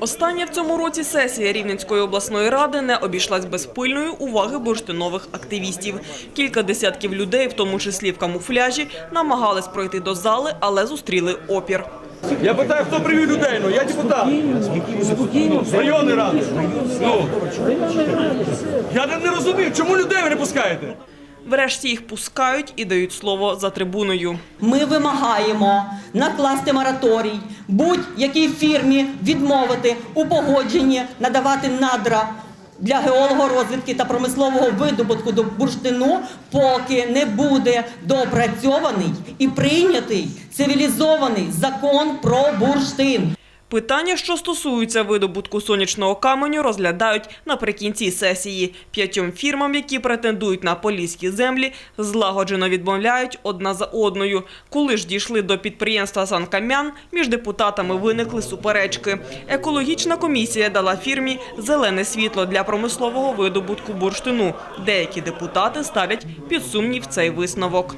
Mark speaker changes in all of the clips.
Speaker 1: Остання в цьому році сесія Рівненської обласної ради не обійшлась без пильної уваги бурштинових активістів. Кілька десятків людей, в тому числі в камуфляжі, намагались пройти до зали, але зустріли опір.
Speaker 2: Я питаю, хто привів людей? Ну я депутат. З ради. Ну. Я не розумію, чому людей ви не пускаєте?
Speaker 1: Врешті їх пускають і дають слово за трибуною.
Speaker 3: Ми вимагаємо накласти мораторій будь-якій фірмі відмовити у погодженні надавати надра для геологорозвідки та промислового видобутку до бурштину, поки не буде доопрацьований і прийнятий цивілізований закон про бурштин.
Speaker 1: Питання, що стосуються видобутку сонячного каменю, розглядають наприкінці сесії. П'ятьом фірмам, які претендують на поліські землі, злагоджено відмовляють одна за одною. Коли ж дійшли до підприємства «Санкам'ян», між депутатами виникли суперечки. Екологічна комісія дала фірмі зелене світло для промислового видобутку бурштину. Деякі депутати ставлять під сумнів цей висновок.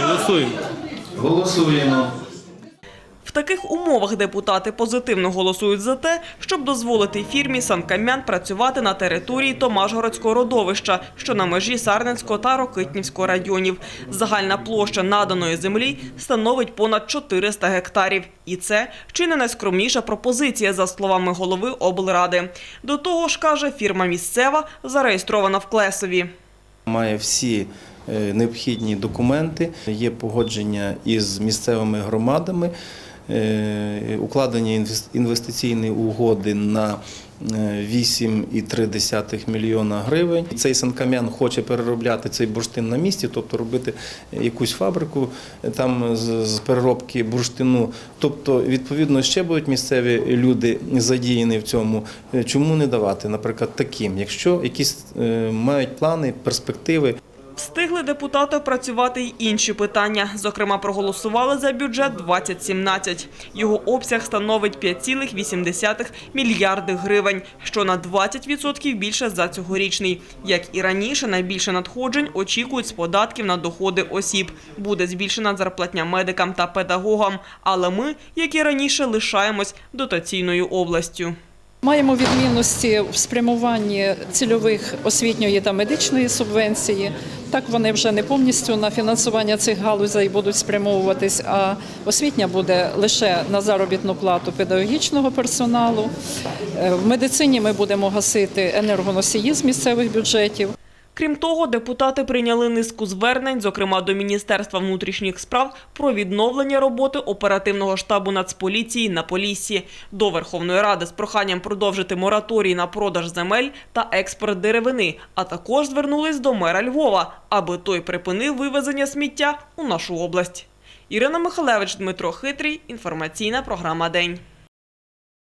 Speaker 2: Голосуємо.
Speaker 4: Голосуємо.
Speaker 1: В таких умовах депутати позитивно голосують за те, щоб дозволити фірмі «Санкам'ян» працювати на території Томашгородського родовища, що на межі Сарненського та Рокитнівського районів. Загальна площа наданої землі становить понад 400 гектарів. І це чи не найскромніша пропозиція, за словами голови облради. До того ж, каже, фірма місцева зареєстрована в Клесові.
Speaker 5: Має всі е, необхідні документи, є погодження із місцевими громадами, е, укладені інвестиційні угоди на е, 8,3 мільйона гривень. Цей санкам'ян хоче переробляти цей бурштин на місці, тобто робити якусь фабрику е, там з переробки бурштину. Тобто, відповідно, ще будуть місцеві люди задіяні в цьому. Е, Чому не давати, наприклад, таким, якщо якісь е, мають плани, перспективи.
Speaker 1: Встигли депутати опрацювати й інші питання. Зокрема, проголосували за бюджет 2017. Його обсяг становить 5,8 мільярди гривень, що на 20% більше за цьогорічний. Як і раніше, найбільше надходжень очікують з податків на доходи осіб. Буде збільшена зарплатня медикам та педагогам. Але ми, як і раніше, лишаємось дотаційною областю.
Speaker 6: Маємо відмінності в спрямуванні цільових освітньої та медичної субвенції. Так вони вже не повністю на фінансування цих галузей будуть спрямовуватись, а освітня буде лише на заробітну плату педагогічного персоналу. Е, В медицині ми будемо гасити енергоносії з місцевих бюджетів.
Speaker 1: Крім того, депутати прийняли низку звернень, зокрема до Міністерства внутрішніх справ, про відновлення роботи оперативного штабу Нацполіції на Поліссі, до Верховної Ради з проханням продовжити мораторій на продаж земель та експорт деревини, а також звернулись до мера Львова, аби той припинив вивезення сміття у нашу область. Ірина Михалевич, Дмитро Хитрий. Інформаційна програма День.